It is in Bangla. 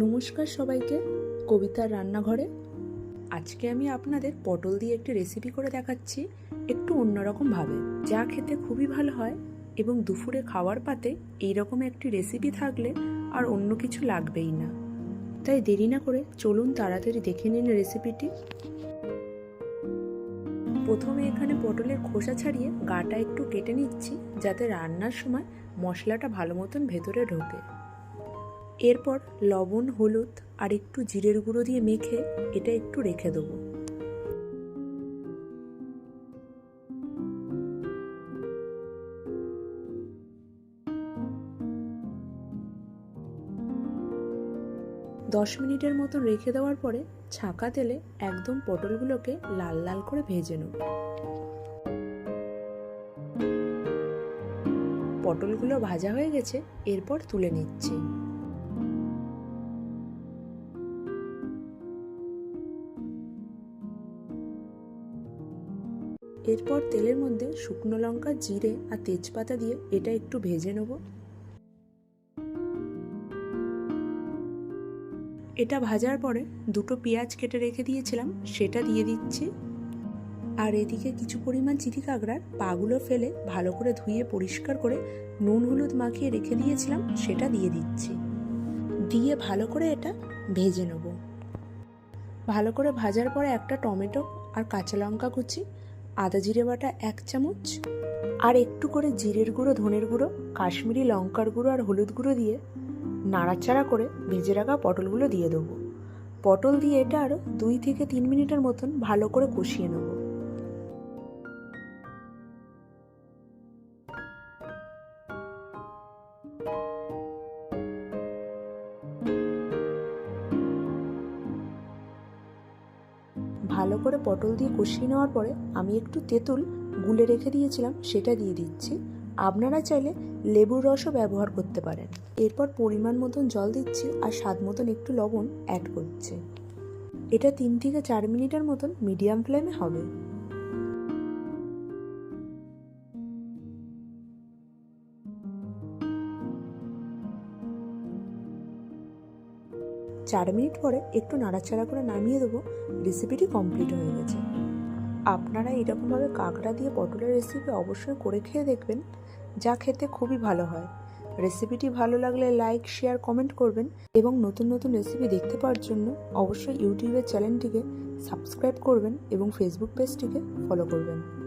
নমস্কার সবাইকে, কবিতার রান্নাঘরে। আজকে আমি আপনাদের পটল দিয়ে একটি রেসিপি করে দেখাচ্ছি, একটু অন্যরকমভাবে যা খেতে খুবই ভালো হয় এবং দুপুরে খাওয়ার পাতে এইরকম একটি রেসিপি থাকলে আর অন্য কিছু লাগবেই না। তাই দেরি না করে চলুন তাড়াতাড়ি দেখে নিন রেসিপিটি প্রথমে এখানে পটলের খোসা ছাড়িয়ে গাটা একটু কেটে নিচ্ছি, যাতে রান্নার সময় মশলাটা ভালো মতন ভেতরে ঢোকে। এরপর লবণ, হলুদ আর একটু জিরের গুঁড়ো দিয়ে মেখে এটা একটু রেখে দেবো। দশ মিনিটের মতো রেখে দেওয়ার পরে ছাঁকা তেলে একদম পটলগুলোকে লাল লাল করে ভেজে নেব। পটলগুলো ভাজা হয়ে গেছে, এরপর তুলে নিচ্ছি। এরপর তেলের মধ্যে শুকনো লঙ্কা, জিরে আর তেজপাতা দিয়ে এটা একটু ভেজে নেব। এটা ভাজার পরে দুটো পেঁয়াজ কেটে রেখে দিয়েছিলাম, সেটা দিয়ে দিচ্ছি। আর এদিকে কিছু পরিমাণ চিঠি কাঁকড়ার পাগুলো ফেলে ভালো করে ধুয়ে পরিষ্কার করে নুন হলুদ মাখিয়ে রেখে দিয়েছিলাম, সেটা দিয়ে দিচ্ছি। দিয়ে ভালো করে এটা ভেজে নেব। ভালো করে ভাজার পরে একটা টমেটো আর কাঁচা লঙ্কা কুচি আদা জিরে বাটা এক চামচ আর একটু করে জিরের গুঁড়ো, ধনের গুঁড়ো, কাশ্মীরি লঙ্কার গুঁড়ো আর হলুদ গুঁড়ো দিয়ে নাড়াচাড়া করে ভেজে রাখা পটলগুলো দিয়ে দেবো। পটল দিয়ে এটা আরও দুই থেকে তিন মিনিটের মতন ভালো করে কষিয়ে নেব। ভালো করে পটল দিয়ে কষিয়ে নেওয়ার পরে আমি একটু তেঁতুল গুলে রেখে দিয়েছিলাম, সেটা দিয়ে দিচ্ছি। আপনারা চাইলে লেবুর রসও ব্যবহার করতে পারেন। এরপর পরিমাণ মতন জল দিচ্ছি আর স্বাদ মতন একটু লবণ অ্যাড করছি। এটা তিন থেকে চার মিনিটের মতন মিডিয়াম ফ্লেমে হবে। চার মিনিট পরে একটু নাড়াচাড়া করে নামিয়ে দেবো রেসিপিটি কমপ্লিট হয়ে গেছে। আপনারা এরকমভাবে কাঁকড়া দিয়ে পটলের রেসিপি অবশ্যই করে খেয়ে দেখবেন, যা খেতে খুবই ভালো হয়। রেসিপিটি ভালো লাগলে লাইক শেয়ার কমেন্ট করবেন এবং নতুন নতুন রেসিপি দেখতে পাওয়ার জন্য অবশ্যই ইউটিউবের চ্যানেলটিকে সাবস্ক্রাইব করবেন এবং ফেসবুক পেজটিকে ফলো করবেন।